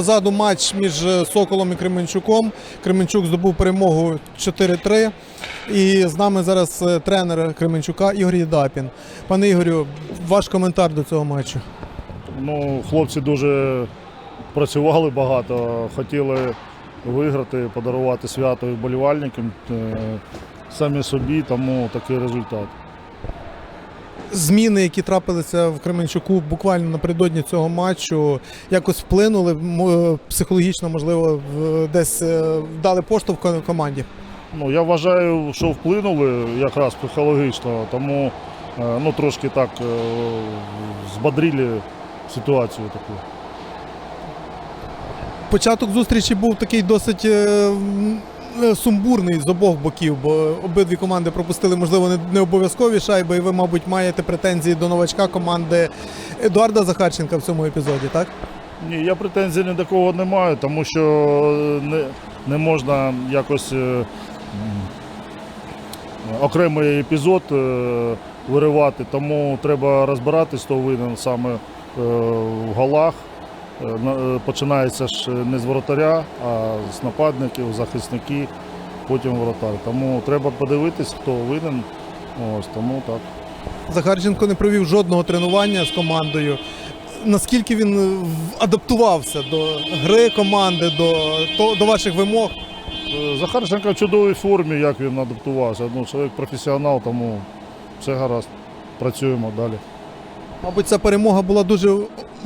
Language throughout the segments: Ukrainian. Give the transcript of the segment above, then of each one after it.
Позаду матч між е, Соколом і Кременчуком. Кременчук здобув перемогу 4-3. І з нами зараз е, тренер Кременчука Ігор Єдапін. Пане Ігорю, ваш коментар до цього матчу. Ну, хлопці дуже працювали багато, хотіли виграти, подарувати свято і вболівальникам е, самі собі, тому такий результат. Зміни, які трапилися в Кременчуку буквально напередодні цього матчу, якось вплинули е, психологічно, можливо, десь е, дали поштовх команді. Ну, я вважаю, що вплинули якраз психологічно, тому е, ну, трошки так збадрили ситуацію таку. Початок зустрічі був такий досить сумбурний з обох боків, бо обидві команди пропустили, можливо, не- не обов'язкові шайби, і ви, мабуть, маєте претензії до новачка команди Едуарда Захарченка в цьому епізоді, так? Ні, я претензій ні до кого не маю, тому що не, не можна якось е, окремий епізод е, виривати, тому треба розбиратись, хто винен саме е, в голах. Е, е, Починається ж не з воротаря, а з нападників, захисники, потім воротар. Тому треба подивитись, хто винен. Ось тому так. Захарченко не провів жодного тренування з командою. Наскільки він е, адаптувався до гри команди, до, до ваших вимог? Е, Захарченко в чудовій формі, як він адаптувався. Ну, чоловік професіонал, тому все гаразд. Працюємо далі. Мабуть, ця перемога була дуже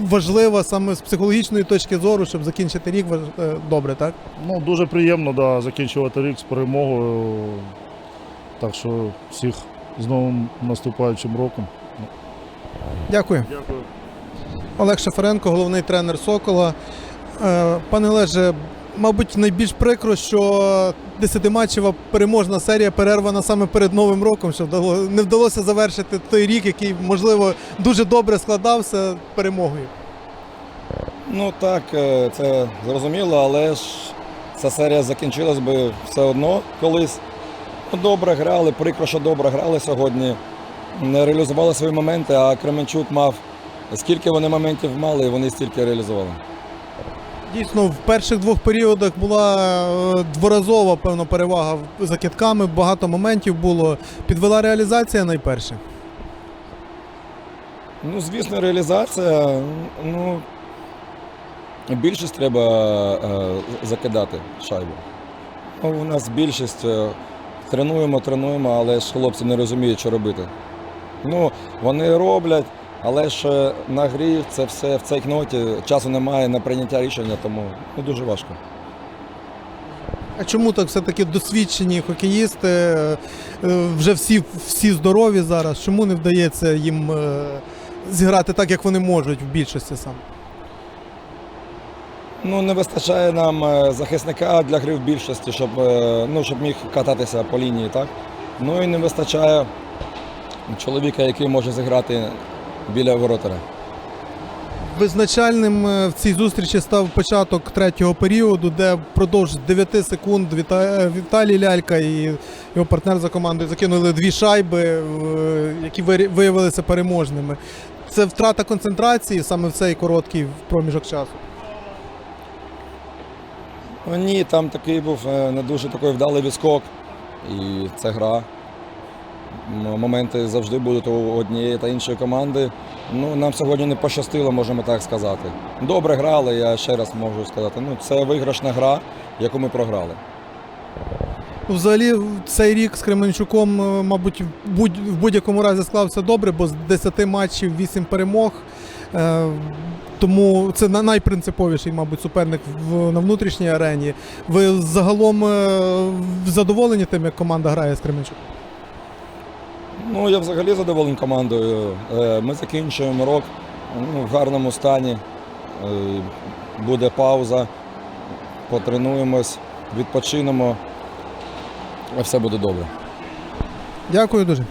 важлива саме з психологічної точки зору, щоб закінчити рік е, добре, так? Ну, дуже приємно да, закінчувати рік з перемогою. Так що всіх з новим наступаючим роком. Дякую. Дякую. Олег Шафаренко, головний тренер Сокола. Е, Пане Олеже, мабуть, найбільш прикро, що десятиматчева переможна серія перервана саме перед Новим роком, що не вдалося завершити той рік, який, можливо, дуже добре складався перемогою. Ну так, е, це зрозуміло, але ж ця серія закінчилась би все одно колись. Ну, Добре грали, прикро, що добре грали сьогодні. Не реалізували свої моменти, а Кременчук мав скільки вони моментів мали, вони стільки реалізували. Дійсно, в перших двох періодах була е, дворазова певно перевага за китками, багато моментів було. Підвела реалізація найперше. Ну, звісно, реалізація. Ну, більшість треба е, закидати шайбу. Ну, у нас більшість е, тренуємо, тренуємо, але ж хлопці не розуміють, що робити. Ну, вони роблять, але ж е, на грі це все в цей кноті, часу немає на прийняття рішення, тому ну, дуже важко. А чому так все-таки досвідчені хокеїсти, е, е, вже всі, всі здорові зараз? Чому не вдається їм зіграти так, як вони можуть в більшості саме? Ну, не вистачає нам захисника для гри в більшості, щоб, ну, щоб міг кататися по лінії, так? Ну і не вистачає чоловіка, який може зіграти біля воротаря. Визначальним е, в цій зустрічі став початок третього періоду, де впродовж 9 секунд Віталій Лялька і його партнер за командою закинули дві шайби, е, які виявилися переможними. Це втрата концентрації саме в цей короткий проміжок часу. Ні, там такий був е, не дуже такий вдалий відскок. І це гра. Моменти завжди будуть у однієї та іншої команди. Ну, нам сьогодні не пощастило, можемо так сказати. Добре грали, я ще раз можу сказати. Ну, це виграшна гра, яку ми програли. Взагалі, цей рік з Кременчуком, е, мабуть, в будь-якому разі склався добре, бо з 10 матчів 8 перемог. Е, Тому це найпринциповіший, мабуть, суперник на внутрішній арені. Ви загалом е, задоволені тим, як команда грає з Кременчуком? Ну, я взагалі задоволений командою. Е, Ми закінчуємо рок ну, в гарному стані. Е, Буде пауза, потренуємось, відпочинемо. І все буде добре. Дякую дуже.